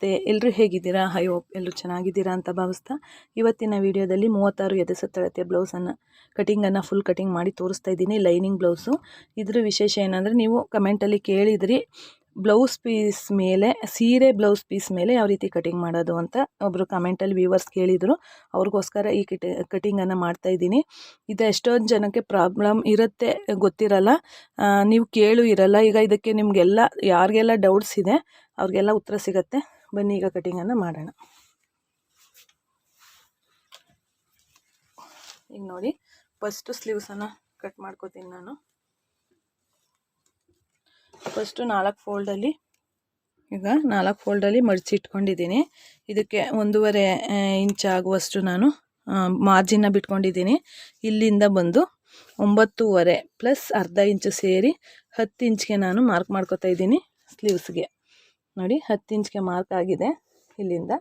ನಮಸ್ತೆ ಎಲ್ಲರೂ ಹೇಗಿದ್ದೀರಾ? ಐ ಹೋಪ್ ಎಲ್ಲರೂ ಚೆನ್ನಾಗಿದ್ದೀರಾ ಅಂತ ಭಾವಿಸ್ತಾ ಇವತ್ತಿನ ವಿಡಿಯೋದಲ್ಲಿ ಮೂವತ್ತಾರು ಎದೆ ಸತ್ತಳತೆ ಬ್ಲೌಸನ್ನು ಕಟಿಂಗನ್ನು ಫುಲ್ ಕಟಿಂಗ್ ಮಾಡಿ ತೋರಿಸ್ತಾ ಇದ್ದೀನಿ ಲೈನಿಂಗ್ ಬ್ಲೌಸು ಇದ್ರ ವಿಶೇಷ ಏನಂದರೆ ನೀವು ಕಮೆಂಟಲ್ಲಿ ಕೇಳಿದ್ರಿ ಬ್ಲೌಸ್ ಪೀಸ್ ಮೇಲೆ, ಸೀರೆ ಬ್ಲೌಸ್ ಪೀಸ್ ಮೇಲೆ ಯಾವ ರೀತಿ ಕಟಿಂಗ್ ಮಾಡೋದು ಅಂತ ಒಬ್ಬರು ಕಮೆಂಟಲ್ಲಿ ವ್ಯೂವರ್ಸ್ ಕೇಳಿದರು. ಅವ್ರಿಗೋಸ್ಕರ ಈ ಕಿಟಿ ಕಟಿಂಗನ್ನು ಮಾಡ್ತಾ ಇದ್ದೀನಿ. ಇದು ಎಷ್ಟೊಂದು ಜನಕ್ಕೆ ಪ್ರಾಬ್ಲಮ್ ಇರುತ್ತೆ ಗೊತ್ತಿರಲ್ಲ. ನೀವು ಕೇಳು ಇರಲ್ಲ. ಈಗ ಇದಕ್ಕೆ ನಿಮಗೆಲ್ಲ, ಯಾರಿಗೆಲ್ಲ ಡೌಟ್ಸ್ ಇದೆ, ಅವ್ರಿಗೆಲ್ಲ ಉತ್ತರ ಸಿಗತ್ತೆ. ಬನ್ನಿ ಈಗ ಕಟಿಂಗನ್ನು ಮಾಡೋಣ. ಈಗ ನೋಡಿ ಫಸ್ಟು ಸ್ಲೀವ್ಸನ್ನು ಕಟ್ ಮಾಡ್ಕೋತೀನಿ ನಾನು. ಫಸ್ಟು ನಾಲ್ಕು ಫೋಲ್ಡಲ್ಲಿ ಈಗ ನಾಲ್ಕು ಫೋಲ್ಡಲ್ಲಿ ಮಡಚಿ ಇಟ್ಕೊಂಡಿದ್ದೀನಿ. ಇದಕ್ಕೆ ಒಂದೂವರೆ ಇಂಚ್ ಆಗುವಷ್ಟು ನಾನು ಮಾರ್ಜಿನ್ನ ಬಿಟ್ಕೊಂಡಿದ್ದೀನಿ. ಇಲ್ಲಿಂದ ಬಂದು ಒಂಬತ್ತೂವರೆ ಪ್ಲಸ್ ಅರ್ಧ ಇಂಚು ಸೇರಿ ಹತ್ತು ಇಂಚ್ಗೆ ನಾನು ಮಾರ್ಕ್ ಮಾಡ್ಕೊತಾ ಇದ್ದೀನಿ ಸ್ಲೀವ್ಸ್ಗೆ ನೋಡಿ, ಹತ್ತು ಇಂಚ್ಗೆ ಮಾರ್ಕ್ ಆಗಿದೆ ಇಲ್ಲಿಂದ.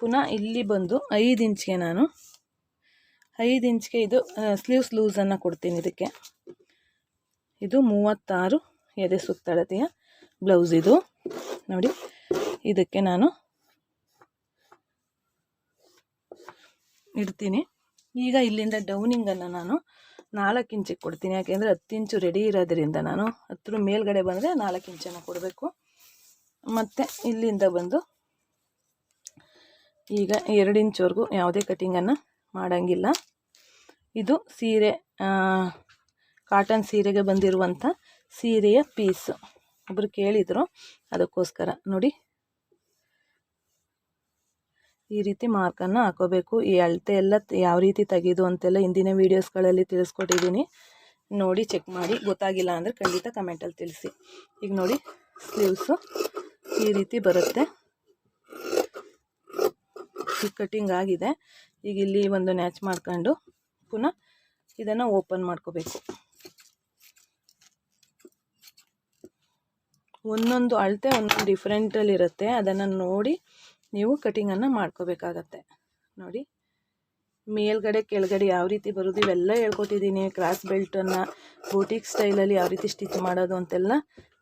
ಪುನಃ ಇಲ್ಲಿ ಬಂದು ಐದು ಇಂಚ್ಗೆ ನಾನು, ಐದು ಇಂಚ್ಗೆ ಇದು ಸ್ಲೀವ್ಸ್ ಲೂಸನ್ನು ಕೊಡ್ತೀನಿ ಇದಕ್ಕೆ. ಇದು ಮೂವತ್ತಾರು ಎದೆ ಸುತ್ತಳತೆಯ ಬ್ಲೌಸ್ ಇದು. ನೋಡಿ, ಇದಕ್ಕೆ ನಾನು ಇಡ್ತೀನಿ. ಈಗ ಇಲ್ಲಿಂದ ಡೌನಿಂಗನ್ನು ನಾನು ನಾಲ್ಕು ಇಂಚಿಗೆ ಕೊಡ್ತೀನಿ. ಯಾಕೆಂದರೆ ಹತ್ತು ಇಂಚು ರೆಡಿ ಇರೋದ್ರಿಂದ ನಾನು ಹತ್ರ ಮೇಲ್ಗಡೆ ಬಂದರೆ ನಾಲ್ಕು ಇಂಚನ್ನು ಕೊಡಬೇಕು. ಮತ್ತು ಇಲ್ಲಿಂದ ಬಂದು ಈಗ ಎರಡು ಇಂಚ್ವರೆಗೂ ಯಾವುದೇ ಕಟ್ಟಿಂಗನ್ನು ಮಾಡೋಂಗಿಲ್ಲ. ಇದು ಸೀರೆ ಕಾಟನ್ ಸೀರೆಗೆ ಬಂದಿರುವಂಥ ಸೀರೆಯ ಪೀಸು ಒಬ್ಬರು ಕೇಳಿದರು ಅದಕ್ಕೋಸ್ಕರ. ನೋಡಿ, ಈ ರೀತಿ ಮಾರ್ಕನ್ನು ಹಾಕೋಬೇಕು. ಈ ಅಳತೆ ಎಲ್ಲ ಯಾವ ರೀತಿ ತೆಗೆದು ಅಂತೆಲ್ಲ ಹಿಂದಿನ ವೀಡಿಯೋಸ್ಗಳಲ್ಲಿ ತಿಳಿಸ್ಕೊಟ್ಟಿದ್ದೀನಿ. ನೋಡಿ ಚೆಕ್ ಮಾಡಿ. ಗೊತ್ತಾಗಿಲ್ಲ ಅಂದರೆ ಖಂಡಿತ ಕಮೆಂಟಲ್ಲಿ ತಿಳಿಸಿ. ಈಗ ನೋಡಿ ಸ್ಲೀವ್ಸು ಈ ರೀತಿ ಬರುತ್ತೆ. ಈ ಕಟಿಂಗ್ ಆಗಿದೆ. ಈಗ ಇಲ್ಲಿ ಒಂದು ನ್ಯಾಚ್ ಮಾಡ್ಕೊಂಡು ಪುನಃ ಇದನ್ನು ಓಪನ್ ಮಾಡ್ಕೋಬೇಕು. ಒಂದೊಂದು ಅಳತೆ ಒಂದೊಂದು ಡಿಫ್ರೆಂಟಲ್ಲಿ ಇರುತ್ತೆ. ಅದನ್ನು ನೋಡಿ ನೀವು ಕಟಿಂಗನ್ನು ಮಾಡ್ಕೋಬೇಕಾಗತ್ತೆ. ನೋಡಿ, ಮೇಲ್ಗಡೆ ಕೆಳಗಡೆ ಯಾವ ರೀತಿ ಬರೋದು ಇವೆಲ್ಲ ಹೇಳ್ಕೊಟ್ಟಿದ್ದೀನಿ. ಕ್ರಾಸ್ ಬೆಲ್ಟನ್ನು ಬೂಟಿಕ್ ಸ್ಟೈಲಲ್ಲಿ ಯಾವ ರೀತಿ ಸ್ಟಿಚ್ ಮಾಡೋದು ಅಂತೆಲ್ಲ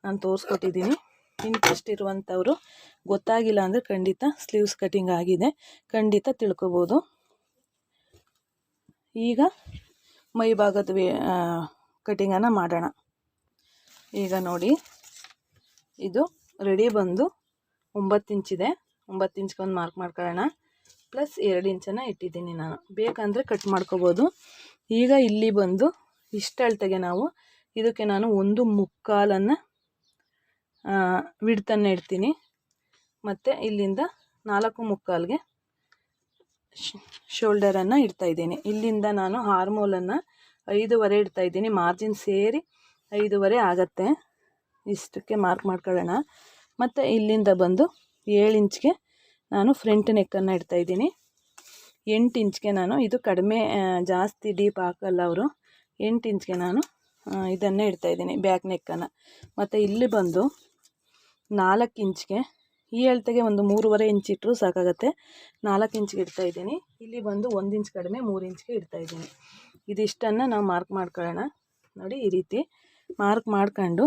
ನಾನು ತೋರಿಸ್ಕೊಟ್ಟಿದ್ದೀನಿ. ಇಂಟ್ರೆಸ್ಟ್ ಇರುವಂಥವರು ಗೊತ್ತಾಗಿಲ್ಲ ಅಂದರೆ ಖಂಡಿತ ಸ್ಲೀವ್ಸ್ ಕಟಿಂಗ್ ಆಗಿದೆ. ಖಂಡಿತ ತಿಳ್ಕೊಬೋದು. ಈಗ ಮೈ ಭಾಗದ ಕಟಿಂಗನ್ನು ಮಾಡೋಣ. ಈಗ ನೋಡಿ, ಇದು ರೆಡಿ ಬಂದು ಒಂಬತ್ತು ಇಂಚಿದೆ ಒಂಬತ್ತು ಇಂಚ್ಗೆ ಒಂದು ಮಾರ್ಕ್ ಮಾಡ್ಕೊಳ್ಳೋಣ. ಪ್ಲಸ್ ಎರಡು ಇಂಚನ್ನು ಇಟ್ಟಿದ್ದೀನಿ ನಾನು. ಬೇಕಂದರೆ ಕಟ್ ಮಾಡ್ಕೋಬೋದು. ಈಗ ಇಲ್ಲಿ ಬಂದು ಇಷ್ಟು ಅಳತೆಗೆ ನಾವು ಇದಕ್ಕೆ ನಾನು ಒಂದು ಮುಕ್ಕಾಲನ್ನು ವಿಡ್ತನ್ನು ಇಡ್ತೀನಿ. ಮತ್ತು ಇಲ್ಲಿಂದ ನಾಲ್ಕು ಮುಕ್ಕಾಲ್ಗೆ ಶೋಲ್ಡರನ್ನು ಇಡ್ತಾಯಿದ್ದೀನಿ ಇಲ್ಲಿಂದ ನಾನು ಹಾರ್ಮೋಲನ್ನು ಐದುವರೆ ಇಡ್ತಾ ಇದ್ದೀನಿ. ಮಾರ್ಜಿನ್ ಸೇರಿ ಐದೂವರೆ ಆಗತ್ತೆ. ಇಷ್ಟಕ್ಕೆ ಮಾರ್ಕ್ ಮಾಡ್ಕೊಳ್ಳೋಣ. ಮತ್ತು ಇಲ್ಲಿಂದ ಬಂದು ಏಳು ಇಂಚ್ಗೆ ನಾನು ಫ್ರಂಟ್ ನೆಕ್ಕನ್ನು ಇಡ್ತಾಯಿದ್ದೀನಿ ಎಂಟು ಇಂಚ್ಗೆ ನಾನು, ಇದು ಕಡಿಮೆ ಜಾಸ್ತಿ ಡೀಪ್ ಹಾಕಲ್ಲ ಅವರು. ಎಂಟು ಇಂಚ್ಗೆ ನಾನು ಇದನ್ನೇ ಇಡ್ತಾಯಿದ್ದೀನಿ ಬ್ಯಾಕ್ ನೆಕ್ಕನ್ನು. ಮತ್ತು ಇಲ್ಲಿ ಬಂದು ನಾಲ್ಕು ಇಂಚ್ಗೆ. ಈ ಅಳತೆಗೆ ಒಂದು ಮೂರುವರೆ ಇಂಚ್ ಇಟ್ಟರು ಸಾಕಾಗುತ್ತೆ. ನಾಲ್ಕು ಇಂಚ್ಗೆ ಇಡ್ತಾಯಿದ್ದೀನಿ ಇಲ್ಲಿ ಬಂದು ಒಂದು ಇಂಚ್ ಕಡಿಮೆ, ಮೂರು ಇಂಚ್ಗೆ ಇಡ್ತಾಯಿದ್ದೀನಿ ಇದಿಷ್ಟನ್ನು ನಾವು ಮಾರ್ಕ್ ಮಾಡ್ಕೊಳ್ಳೋಣ. ನೋಡಿ, ಈ ರೀತಿ ಮಾರ್ಕ್ ಮಾಡ್ಕೊಂಡು.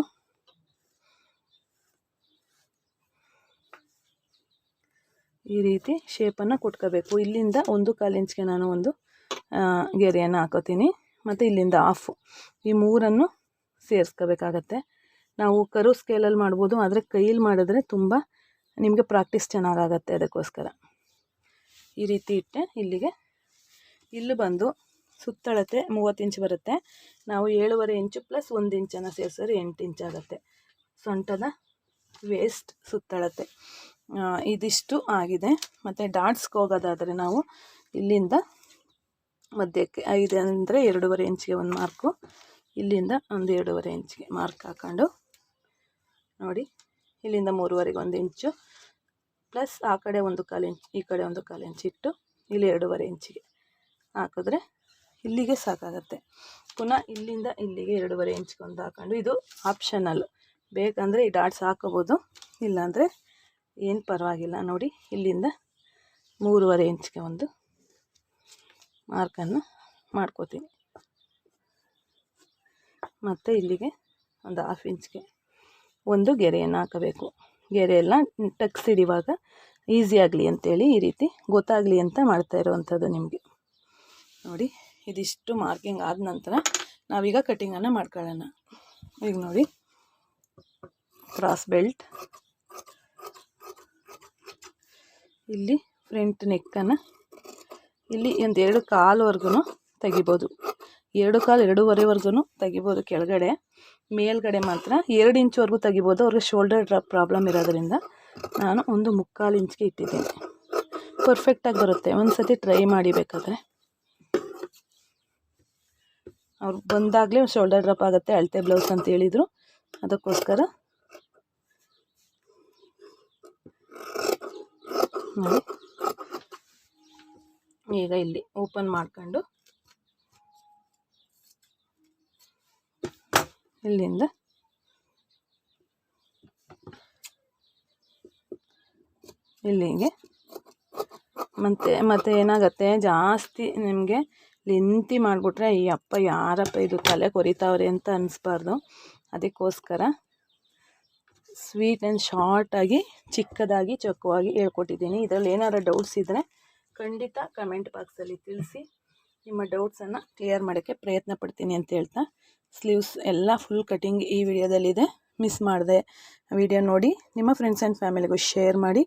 ಈ ರೀತಿ ಶೇಪನ್ನು ಕೊಟ್ಕೋಬೇಕು. ಇಲ್ಲಿಂದ ಒಂದು ಕಾಲು ಇಂಚ್ಗೆ ನಾನು ಒಂದು ಗೆರೆಯನ್ನು ಹಾಕೋತೀನಿ. ಮತ್ತು ಇಲ್ಲಿಂದ ಆಫು ಈ ಮೂರನ್ನು ಸೇರಿಸ್ಕೋಬೇಕಾಗತ್ತೆ. ನಾವು ಕರು ಸ್ಕೇಲಲ್ಲಿ ಮಾಡ್ಬೋದು. ಆದರೆ ಕೈಯಲ್ಲಿ ಮಾಡಿದ್ರೆ ತುಂಬ ನಿಮಗೆ ಪ್ರಾಕ್ಟೀಸ್ ಚೆನ್ನಾಗಾಗತ್ತೆ ಅದಕ್ಕೋಸ್ಕರ. ಈ ರೀತಿ ಇಟ್ಟೆ, ಇಲ್ಲಿಗೆ. ಇಲ್ಲಿ ಬಂದು ಸುತ್ತಳತೆ ಮೂವತ್ತು ಇಂಚ್ ಬರುತ್ತೆ. ನಾವು ಏಳುವರೆ ಇಂಚು ಪ್ಲಸ್ ಒಂದು ಇಂಚನ್ನು ಸೇರಿಸಿದ್ರೆ ಎಂಟು ಇಂಚ್ ಆಗುತ್ತೆ. ಸೊಂಟದ ವೇಸ್ಟ್ ಸುತ್ತಳತೆ ಇದಿಷ್ಟು ಆಗಿದೆ. ಮತ್ತು ಡಾಟ್ಸ್ಗೆ ಹೋಗೋದಾದರೆ ನಾವು ಇಲ್ಲಿಂದ ಮಧ್ಯಕ್ಕೆ, ಐದು ಅಂದರೆ ಎರಡೂವರೆ ಇಂಚಿಗೆ ಒಂದು ಮಾರ್ಕು ಇಲ್ಲಿಂದ ಒಂದು ಎರಡೂವರೆ ಇಂಚಿಗೆ ಮಾರ್ಕ್ ಹಾಕ್ಕೊಂಡು ನೋಡಿ, ಇಲ್ಲಿಂದ ಮೂರುವರೆಗೆ ಒಂದು ಇಂಚು. ಪ್ಲಸ್ ಆ ಕಡೆ ಒಂದು ಕಾಲು ಇಂಚ್ ಈ ಕಡೆ ಒಂದು ಕಾಲು ಇಂಚ್ ಇಟ್ಟು, ಇಲ್ಲಿ ಎರಡೂವರೆ ಇಂಚಿಗೆ ಹಾಕಿದ್ರೆ ಇಲ್ಲಿಗೆ ಸಾಕಾಗತ್ತೆ. ಪುನಃ ಇಲ್ಲಿಂದ ಇಲ್ಲಿಗೆ ಎರಡೂವರೆ ಇಂಚ್ಗೆ ಒಂದು ಹಾಕೊಂಡು, ಇದು ಆಪ್ಷನಲ್ ಬೇಕಂದರೆ ಈ ಡಾಟ್ಸ್ ಹಾಕೋಬೋದು, ಇಲ್ಲಾಂದರೆ ಏನು ಪರವಾಗಿಲ್ಲ. ನೋಡಿ, ಇಲ್ಲಿಂದ ಮೂರುವರೆ ಇಂಚ್ಗೆ ಒಂದು ಮಾರ್ಕನ್ನು ಮಾಡ್ಕೋತೀನಿ. ಮತ್ತು ಇಲ್ಲಿಗೆ ಒಂದು ಹಾಫ್ ಇಂಚ್ಗೆ ಒಂದು ಗೆರೆಯನ್ನು ಹಾಕಬೇಕು. ಗೆರೆಯೆಲ್ಲ ಟಕ್ಸ್ ಹಿಡಿಯುವಾಗ ಈಸಿ ಆಗಲಿ ಅಂತೇಳಿ ಈ ರೀತಿ ಗೊತ್ತಾಗಲಿ ಅಂತ ಮಾಡ್ತಾ ಇರುವಂಥದ್ದು ನಿಮಗೆ. ನೋಡಿ, ಇದಿಷ್ಟು ಮಾರ್ಕಿಂಗ್ ಆದ ನಂತರ ನಾವೀಗ ಕಟ್ಟಿಂಗನ್ನು ಮಾಡ್ಕೊಳ್ಳೋಣ. ಈಗ ನೋಡಿ, ಕ್ರಾಸ್ ಬೆಲ್ಟ್. ಇಲ್ಲಿ ಫ್ರಂಟ್ ನೆಕ್ಕನ್ನು ಇಲ್ಲಿ ಒಂದು ಎರಡು ಕಾಲುವರೆಗೂ ತೆಗಿಬೋದು. ಎರಡು ಕಾಲು ಎರಡೂವರೆವರೆಗೂ ತೆಗಿಬೋದು ಕೆಳಗಡೆ. ಮೇಲ್ಗಡೆ ಮಾತ್ರ ಎರಡು ಇಂಚ್ವರೆಗೂ ತೆಗಿಬೋದು. ಅವ್ರಿಗೆ ಶೋಲ್ಡರ್ ಡ್ರಾಪ್ ಪ್ರಾಬ್ಲಮ್ ಇರೋದ್ರಿಂದ ನಾನು ಒಂದು ಮುಕ್ಕಾಲು ಇಂಚ್ಗೆ ಇಟ್ಟಿದ್ದೀನಿ. ಪರ್ಫೆಕ್ಟಾಗಿ ಬರುತ್ತೆ. ಒಂದು ಸತಿ ಟ್ರೈ ಮಾಡಿಬೇಕಾದ್ರೆ ಅವ್ರು ಬಂದಾಗಲೇ ಶೋಲ್ಡರ್ ಡ್ರಾಪ್ ಆಗುತ್ತೆ, ಅಳತೆ ಬ್ಲೌಸ್ ಅಂತ ಹೇಳಿದರು. ಅದಕ್ಕೋಸ್ಕರ ಈಗ ಇಲ್ಲಿ ಓಪನ್ ಮಾಡ್ಕೊಂಡು ಇಲ್ಲಿಂದ. ಇಲ್ಲಿಗೆ. ಮತ್ತು ಮತ್ತು ಏನಾಗುತ್ತೆ? ಜಾಸ್ತಿ ನಿಮಗೆ ಲೆಂತಿ ಮಾಡಿಬಿಟ್ರೆ ಈ ಅಪ್ಪ ಯಾರಪ್ಪ ಇದು ತಲೆ ಕೊರಿತಾವ್ರೆ ಅಂತ ಅನಿಸ್ಬಾರ್ದು. ಅದಕ್ಕೋಸ್ಕರ ಸ್ವೀಟ್ ಆ್ಯಂಡ್ ಶಾರ್ಟಾಗಿ ಚಿಕ್ಕದಾಗಿ, ಚೊಕ್ಕವಾಗಿ ಹೇಳ್ಕೊಟ್ಟಿದ್ದೀನಿ. ಇದರಲ್ಲಿ ಏನಾದ್ರು ಡೌಟ್ಸ್ ಇದ್ದರೆ ಖಂಡಿತ ಕಮೆಂಟ್ ಬಾಕ್ಸಲ್ಲಿ ತಿಳಿಸಿ. ನಿಮ್ಮ ಡೌಟ್ಸನ್ನು ಕ್ಲಿಯರ್ ಮಾಡೋಕ್ಕೆ ಪ್ರಯತ್ನ ಪಡ್ತೀನಿ ಅಂತ ಹೇಳ್ತಾ. ಸ್ಲೀವ್ಸ್ ಎಲ್ಲ ಫುಲ್ ಕಟಿಂಗ್ ಈ ವಿಡಿಯೋದಲ್ಲಿದೆ ಮಿಸ್ ಮಾಡಿದೆ ವಿಡಿಯೋ ನೋಡಿ, ನಿಮ್ಮ ಫ್ರೆಂಡ್ಸ್ ಆ್ಯಂಡ್ ಫ್ಯಾಮಿಲಿಗೂ ಶೇರ್ ಮಾಡಿ,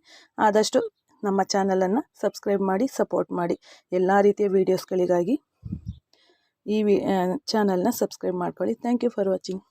ಆದಷ್ಟು ನಮ್ಮ ಚಾನಲನ್ನು ಸಬ್ಸ್ಕ್ರೈಬ್ ಮಾಡಿ ಸಪೋರ್ಟ್ ಮಾಡಿ. ಎಲ್ಲ ರೀತಿಯ ವೀಡಿಯೋಸ್ಗಳಿಗಾಗಿ ಈ ವಿ ಚಾನಲ್ನ ಸಬ್ಸ್ಕ್ರೈಬ್ ಮಾಡ್ಕೊಳ್ಳಿ. Thank you for watching